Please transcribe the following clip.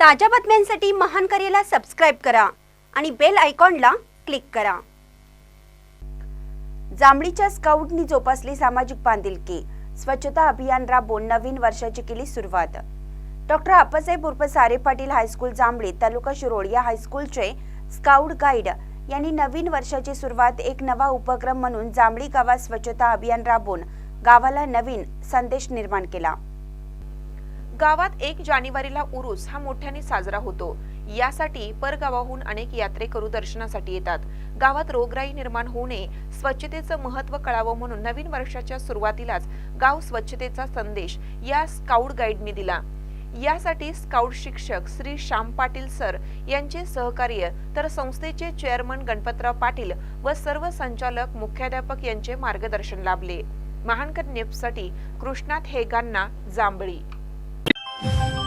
ताज्या बातम्यांसाठी महान करेला सबस्क्राईब करा आणि बेल आयकॉनला क्लिक करा. जांभळीच्या स्काउटनी जोपासली सामाजिक बांधिलकी. स्वच्छता अभियान राबवून नवीन वर्षाची केली सुरुवात. डॉक्टर आप्पासाहेब उर्फ सारे पाटील हायस्कूल जांभळी तालुका शिरोड या हायस्कूलचे स्काउट गाईड यांनी नवीन वर्षाची सुरुवात एक नवा उपक्रम म्हणून जांभळी गावात स्वच्छता अभियान राबवून गावाला नवीन संदेश निर्माण केला. गावात एक जानेवारीला उरूस हा मोठ्याने साजरा होतो. यासाठी परगावाहून अनेक यात्रेकरू दर्शनासाठी येतात. गावात रोगराई निर्माण होऊ नये स्वच्छतेचं महत्त्व कळावं म्हणून नवीन वर्षाच्या सुरुवातीलाच गाव स्वच्छतेचा संदेश या स्काउट गाईडने दिला. यासाठी स्काउट शिक्षक श्री श्याम पाटील सर यांचे सहकार्य तर संस्थेचे चेअरमन गणपतराव पाटील व सर्व संचालक मुख्याध्यापक यांचे मार्गदर्शन लाभले. महानकर नेपसाठी कृष्णात हेगांना जांभळी. Música